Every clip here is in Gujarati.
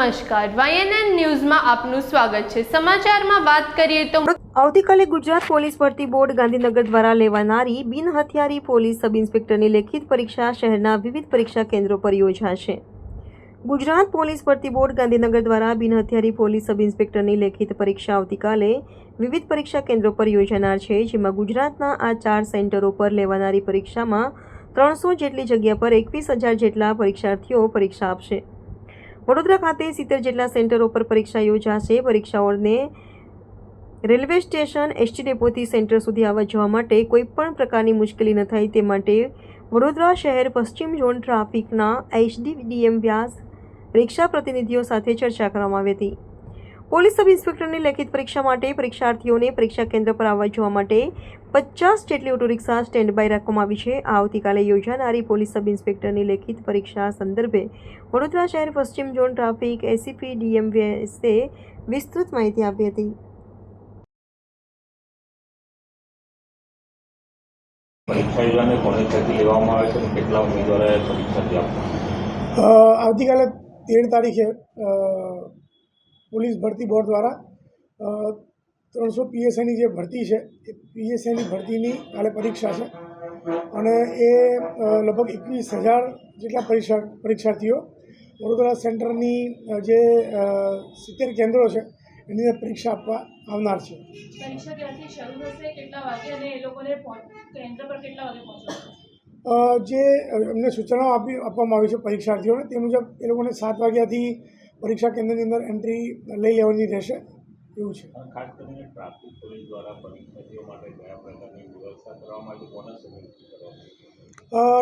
નમસ્કાર. વાયએનએન ન્યૂઝમાં આપનું સ્વાગત છે. સમાચારમાં વાત કરીએ તો આવતીકાલે ગુજરાત પોલીસ ભરતી બોર્ડ ગાંધીનગર દ્વારા લેવાનારી બિન હથિયારી પોલીસ સબ ઇન્સ્પેક્ટરની લેખિત પરીક્ષા શહેરના વિવિધ પરીક્ષા કેન્દ્રો પર યોજાશે. ગુજરાત પોલીસ ભરતી બોર્ડ ગાંધીનગર દ્વારા બિન હથિયારી પોલીસ સબ ઇન્સ્પેક્ટરની લેખિત પરીક્ષા આવતીકાલે વિવિધ પરીક્ષા કેન્દ્રો પર યોજાનાર છે, જેમાં ગુજરાતના આ ચાર સેન્ટરો પર લેવાનારી પરીક્ષામાં ત્રણસો જેટલી જગ્યા પર એકવીસ હજાર જેટલા પરીક્ષાર્થીઓ પરીક્ષા આપશે. વડોદરા ખાતે સિત્તેર જેટલા સેન્ટરો પર પરીક્ષા યોજાશે. પરીક્ષાઓને રેલવે સ્ટેશન એસટી ડેપોથી સેન્ટર સુધી આવવા જવા માટે કોઈપણ પ્રકારની મુશ્કેલી ન થાય તે માટે વડોદરા શહેર પશ્ચિમ ઝોન ટ્રાફિકના એચડીડીએમ વ્યાસ પરીક્ષા પ્રતિનિધિઓ સાથે ચર્ચા કરવામાં આવી હતી. પોલીસ સબ ઇન્સ્પેક્ટરની લેખિત પરીક્ષા માટે પરીક્ષાર્થીઓને પરીક્ષા કેન્દ્ર પર આવવા જોવા માટે પચાસ જેટલી ઓટો રિક્ષા સ્ટેન્ડ બાય રાખવામાં આવી છે. આવતીકાલે યોજાનારી પોલીસ સબ ઇન્સ્પેક્ટરની લેખિત પરીક્ષા સંદર્ભે વડોદરા શહેર પશ્ચિમ ઝોન ટ્રાફિક એસીપી ડીએમવીએસે વેસે વિસ્તૃત માહિતી આપી હતી. પરીક્ષા યોજાને કોને ત્યાંથી લેવામાં આવે છે અને કેટલા ઉમેદવારોએ પરીક્ષાથી આપવા આવતીકાલે તેર તારીખે પોલીસ ભરતી બોર્ડ દ્વારા ત્રણસો પીએસઆઈની જે ભરતી છે એ પીએસઆઈની ભરતીની કાલે પરીક્ષા છે. અને એ લગભગ એકવીસ હજાર જેટલા પરીક્ષા પરીક્ષાર્થીઓ વડોદરા સેન્ટરની જે સિત્તેર કેન્દ્રો છે એની અંદર પરીક્ષા આપવા આવનાર છે. જે એમને સૂચનાઓ આપી આપવામાં આવી છે પરીક્ષાર્થીઓને તે મુજબ એ લોકોને સાત વાગ્યાથી પરીક્ષા કેન્દ્રની અંદર એન્ટ્રી લઈ લેવાની રહેશે એવું છે. ખાસ કરીને ટ્રાફિક પોલીસ દ્વારા પરીક્ષાર્થીઓ માટે કયા પ્રકારની વ્યવસ્થા કોના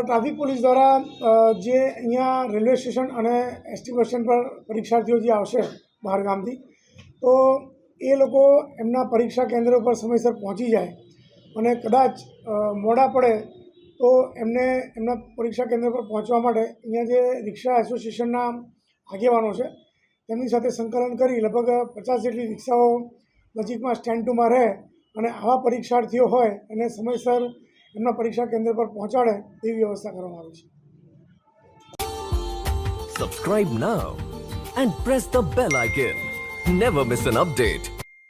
ટ્રાફિક પોલીસ દ્વારા જે અહીંયા રેલવે સ્ટેશન અને એસટી બસ સ્ટેન્ડ પર પરીક્ષાર્થીઓ જે આવશે બહાર ગામથી તો એ લોકો એમના પરીક્ષા કેન્દ્ર પર સમયસર પહોંચી જાય અને કદાચ મોડા પડે તો એમને એમના પરીક્ષા કેન્દ્ર પર પહોંચવા માટે અહીંયા જે રિક્ષા એસોસિએશનના આગેવાનો છે તેમની સાથે સંકલન કરી લગભગ પચાસ જેટલી રિક્ષાઓ નજીકમાં સ્ટેન્ડ ટુમાં રહે અને આવા પરીક્ષાર્થીઓ હોય એને સમયસર એમના પરીક્ષા કેન્દ્ર પર પહોંચાડે તેવી વ્યવસ્થા કરવામાં આવી છે subscribe now and press the bell icon never miss an update.